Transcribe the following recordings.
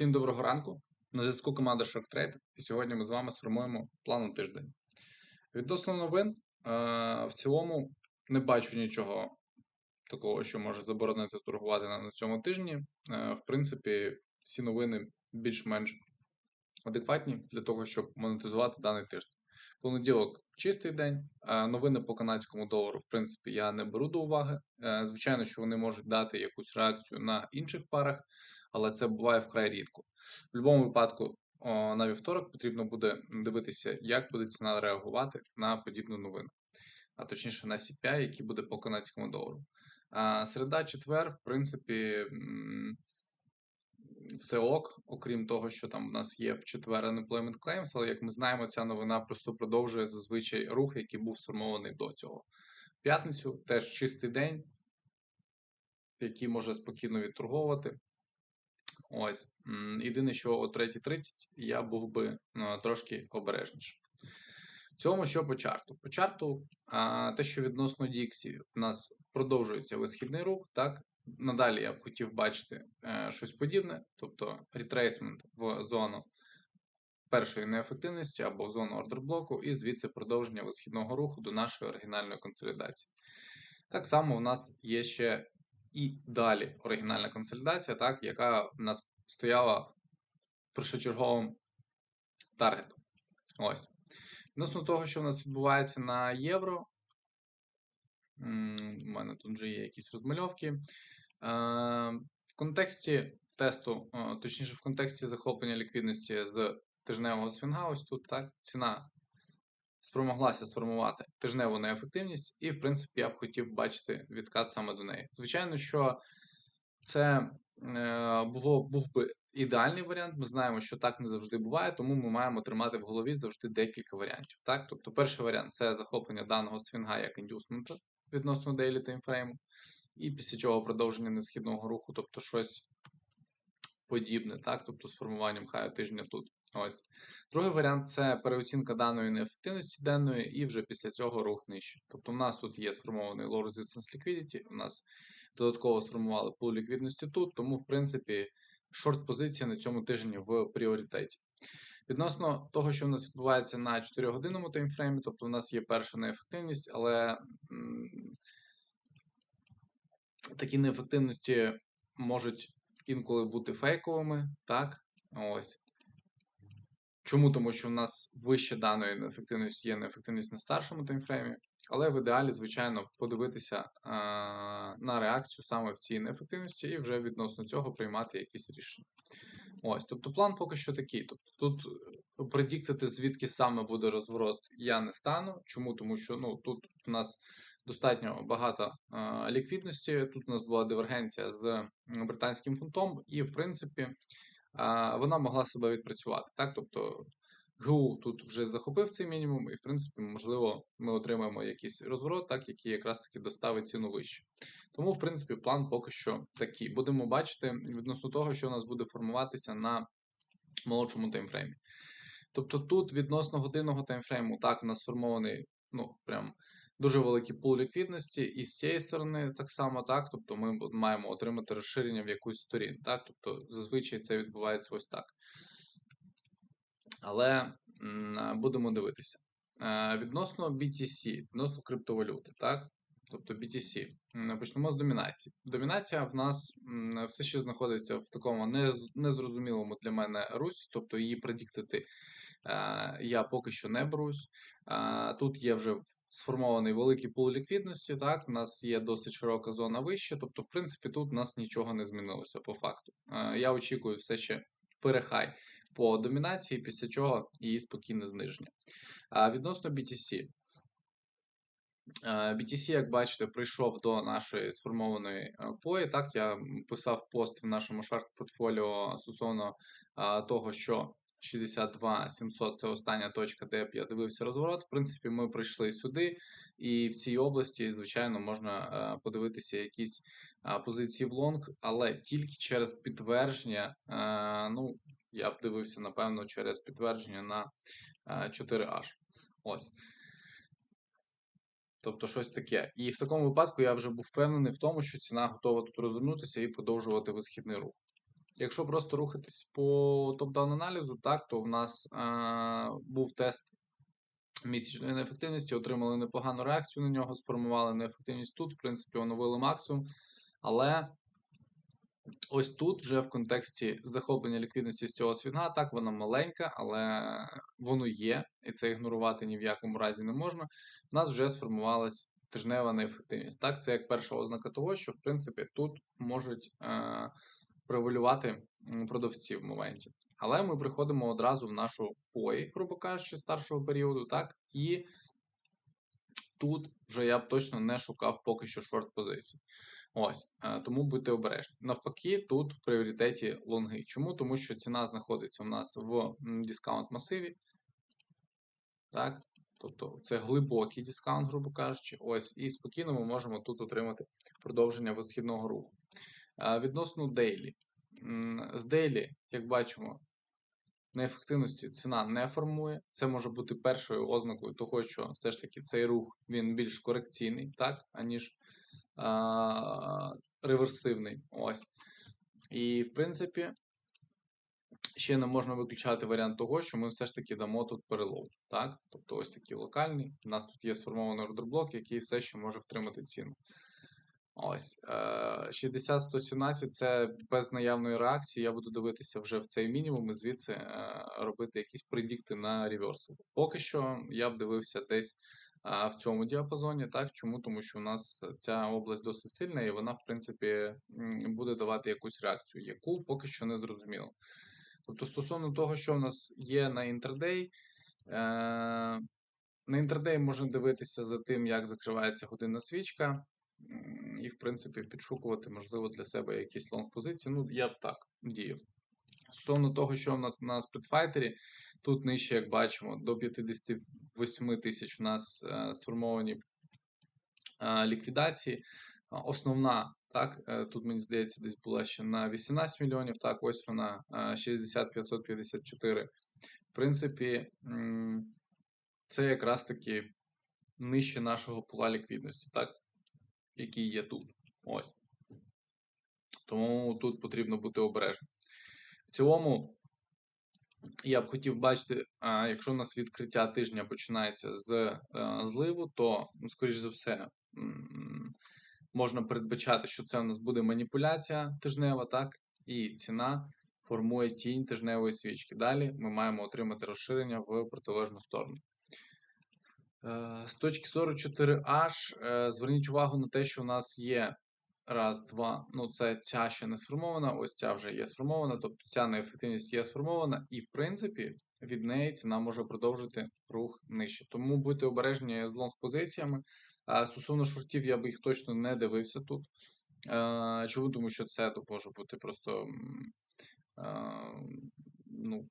Всім доброго ранку. На зв'язку команда SharkTrade. І сьогодні ми з вами сформуємо план на тиждень. Відносно новин, е, в цілому не бачу нічого такого, що може заборонити торгувати нам на цьому тижні. Е, В принципі, всі новини більш-менш адекватні для того, щоб монетизувати даний тиждень. Понеділок чистий день. Новини по канадському долару, в принципі, я не беру до уваги. Е, Звичайно, що вони можуть дати якусь реакцію на інших парах, але це буває вкрай рідко. В будь-якому випадку, на вівторок потрібно буде дивитися, як буде ціна реагувати на подібну новину, а точніше на CPI, який буде по канадському долару. Середа, четвер, в принципі, все ок, окрім того, що там в нас є в четвер unemployment claims, але як ми знаємо, ця новина просто продовжує зазвичай рух, який був сформований до цього. В п'ятницю теж чистий день, який може спокійно відторговувати. Ось. Єдине, що о 3.30 я був би ну, трошки обережніше. В цьому, що по чарту? По чарту, те, що відносно Діксі, в нас продовжується висхідний рух, так? Надалі я б хотів бачити е, щось подібне, тобто ретрейсмент в зону першої неефективності або в зону ордерблоку, і звідси продовження висхідного руху до нашої оригінальної консолідації. Так само в нас є ще і далі оригінальна консолідація, так, яка в нас стояла першочерговим таргетом. Ось. Відносно того, що в нас відбувається на євро. У мене тут вже є якісь розмальовки. Е, В контексті тесту, е, точніше, в контексті захоплення ліквідності з тижневого свінга, ось тут так, ціна спромоглася сформувати тижневу неефективність, і, в принципі, я б хотів бачити відкат саме до неї. Звичайно, що це е, було, був би ідеальний варіант. Ми знаємо, що так не завжди буває, тому ми маємо тримати в голові завжди декілька варіантів. Так? Тобто, перший варіант це захоплення даного свінга як індюсменту відносно дейлі таймфрейму, і після чого продовження несхідного руху, тобто щось подібне, так? тобто з формуванням хаю тижня тут. Ось. Другий варіант це переоцінка даної неефективності денної, і вже після цього рух нижче. Тобто, в нас тут є сформований low resistance liquidity, у нас додатково сформували пул ліквідності тут, тому, в принципі, шорт-позиція на цьому тижні в пріоритеті. Відносно того, що у нас відбувається на 4-годинному таймфреймі, тобто у нас є перша неефективність, але такі неефективності можуть інколи бути фейковими, так? Ось. Чому? Тому що в нас вище даної неефективності є неефективність на старшому таймфреймі, але в ідеалі, звичайно, подивитися а, на реакцію саме в цій неефективності і вже відносно цього приймати якісь рішення. Ось, тобто план поки що такий. Тобто тут предіктити, звідки саме буде розворот, я не стану. Чому? Тому що ну, тут у нас достатньо багато а, ліквідності. Тут у нас була дивергенція з британським фунтом, і, в принципі, а, вона могла себе відпрацювати. Так? Тобто ГУ тут вже захопив цей мінімум, і, в принципі, можливо, ми отримаємо якийсь розворот, так, який якраз таки доставить ціну вище. Тому, в принципі, план поки що такий. Будемо бачити відносно того, що у нас буде формуватися на молодшому таймфреймі. Тобто тут відносно годинного таймфрейму, так, у нас сформований, ну, прям дуже великий пул ліквідності, і з цієї сторони так само, так, тобто ми маємо отримати розширення в якусь сторін, так, тобто зазвичай це відбувається ось так. Але будемо дивитися. Е, Відносно BTC, відносно криптовалюти, так? Тобто BTC. Почнемо з домінації. Домінація в нас все ще знаходиться в такому незрозумілому для мене русі, тобто її предіктити е, я поки що не берусь. Е, Тут є вже сформований великий пул ліквідності, так, в нас є досить широка зона вище, тобто, в принципі, тут у нас нічого не змінилося по факту. Е, Я очікую все ще перехай по домінації, після чого її спокійне зниження. А відносно BTC. Е, BTC, як бачите, прийшов до нашої сформованої е, пої. Так, я писав пост в нашому шарт-портфоліо стосовно е, того, що 62 700 це остання точка, де б я дивився розворот. В принципі, ми прийшли сюди, і в цій області, звичайно, можна е, подивитися якісь е, позиції в лонг, але тільки через підтвердження. е, Ну, я б дивився, напевно, через підтвердження на е, 4H. Ось. Тобто щось таке. І в такому випадку я вже був впевнений в тому, що ціна готова тут розвернутися і продовжувати висхідний рух. Якщо просто рухатись по топ-даун аналізу, так, то в нас е, був тест місячної неефективності, отримали непогану реакцію на нього, сформували неефективність тут, в принципі, оновили максимум. Але ось тут вже в контексті захоплення ліквідності з цього світга, так, вона маленька, але воно є, і це ігнорувати ні в якому разі не можна. У нас вже сформувалась тижнева неефективність. Так, це як перша ознака того, що в принципі тут можуть е, превалювати продавці в моменті. Але ми приходимо одразу в нашу POI, грубо кажучи, старшого періоду, так, і тут вже я б точно не шукав поки що шорт позицій. Ось, е, тому будьте обережні. Навпаки, тут в пріоритеті лонги. Чому? Тому що ціна знаходиться у нас в дискаунт масиві. Так, Тобто це глибокий дискаунт, грубо кажучи. Ось, і спокійно ми можемо тут отримати продовження висхідного руху. Е, відносно Daily. З Daily, як бачимо, неефективності ціна не формує. Це може бути першою ознакою того, що все ж таки цей рух він більш корекційний, так, аніж реверсивний. Ось. І, в принципі, ще не можна виключати варіант того, що ми все ж таки дамо тут перелов. Так? Тобто ось такий локальний. У нас тут є сформований ордерблок, який все ще може втримати ціну. Ось 60-117 е, це без наявної реакції. Я буду дивитися вже в цей мінімум і звідси е, робити якісь предікти на реверсал. Поки що я б дивився десь в цьому діапазоні. Так, Чому? Тому що у нас ця область досить сильна, і вона, в принципі, буде давати якусь реакцію, яку поки що не зрозуміло. Тобто, стосовно того, що в нас є на інтердей, е, на інтердей можна дивитися за тим, як закривається годинна свічка і, в принципі, підшукувати, можливо, для себе якісь лонг-позиції. Ну, я б так діяв. Стосовно того, що в нас на спритфайтері, тут нижче, як бачимо, до 58 тисяч у нас е, сформовані е, ліквідації. Основна, так, е, тут, мені здається, десь була ще на 18 мільйонів, так, ось вона 60-554. В принципі, це якраз таки нижче нашого пула ліквідності. так який є тут. Ось. Тому тут потрібно бути обережним. В цілому, я б хотів бачити, якщо у нас відкриття тижня починається з е, зливу, то, ну, скоріш за все, можна передбачати, що це у нас буде маніпуляція тижнева, так? І ціна формує тінь тижневої свічки. Далі ми маємо отримати розширення в протилежну сторону. Е, з точки зору 4H, е, зверніть увагу на те, що у нас є раз, два. Ну, це ця ще не сформована, ось ця вже є сформована, тобто ця неефективність є сформована, і, в принципі, від неї ціна може продовжити рух нижче. Тому будьте обережні з лонг-позиціями. Стосовно шортів, я би їх точно не дивився тут. Чому? Тому що це може бути просто ну,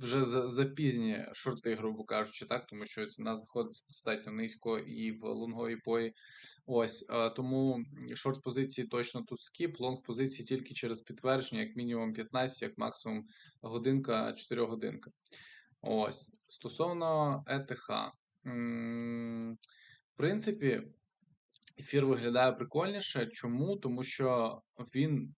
вже запізні шорти, грубо кажучи, так, тому що ціна знаходиться достатньо низько і в лонговій пої. Ось тому шорт позиції точно тут скіп, лонг позиції тільки через підтвердження, як мінімум 15, як максимум годинка, 4 годинка. Ось. Стосовно ЕТХ, в принципі, ефір виглядає прикольніше. Чому? Тому що він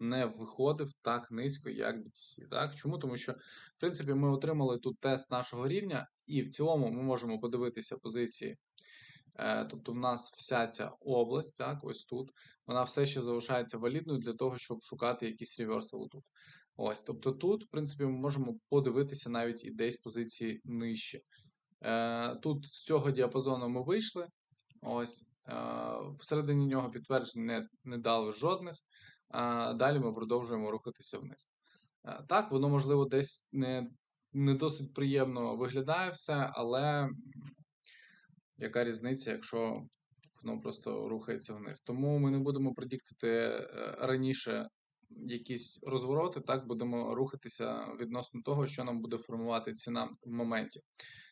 не виходив так низько, як BTC. Так? Чому? Тому що, в принципі, ми отримали тут тест нашого рівня, і в цілому ми можемо подивитися позиції. Е, тобто, в нас вся ця область, так, ось тут, вона все ще залишається валідною для того, щоб шукати якісь реверсали тут. Ось, Тобто тут, в принципі, ми можемо подивитися навіть і десь позиції нижче. Е, тут з цього діапазону ми вийшли. Ось, е, Всередині нього підтверджень не, не дали жодних далі ми продовжуємо рухатися вниз. Е, так, воно, можливо, десь не не досить приємно виглядає все, але яка різниця, якщо воно просто рухається вниз. Тому ми не будемо предіктити е, раніше якісь розвороти, так, будемо рухатися відносно того, що нам буде формувати ціна в моменті.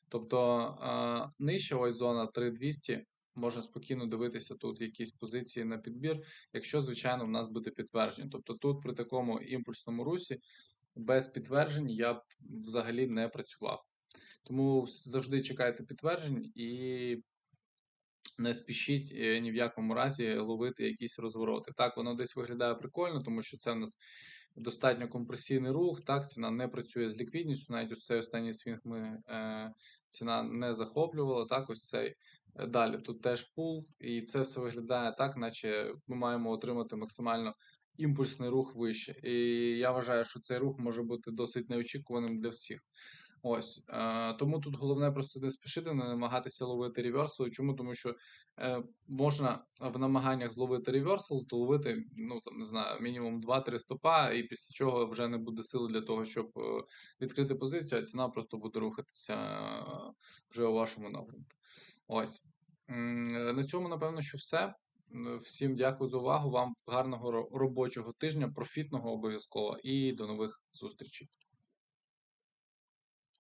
Тобто е, нижча ось зона 3200 можна спокійно дивитися тут якісь позиції на підбір, якщо, звичайно, в нас буде підтвердження. Тобто тут при такому імпульсному русі без підтверджень я б взагалі не працював. Тому завжди чекайте підтверджень і не спішіть е, ні в якому разі ловити якісь розвороти. Так, воно десь виглядає прикольно, тому що це в нас достатньо компресійний рух, так, ціна не працює з ліквідністю, навіть ось цей останній свінг ми, е, ціна не захоплювала, так, ось цей. Е, Далі тут теж пул, і це все виглядає так, наче ми маємо отримати максимально імпульсний рух вище. І я вважаю, що цей рух може бути досить неочікуваним для всіх. Ось е, тому тут головне просто не спішити, не намагатися ловити реверсал. Чому? Тому що е, можна в намаганнях зловити реверсал, зловити, ну там не знаю, мінімум 2-3 стопа, і після чого вже не буде сили для того, щоб е, відкрити позицію, а ціна просто буде рухатися е, вже у вашому напрямку. Ось. Е, На цьому, напевно, що все. Всім дякую за увагу. Вам гарного робочого тижня, профітного обов'язково і до нових зустрічей.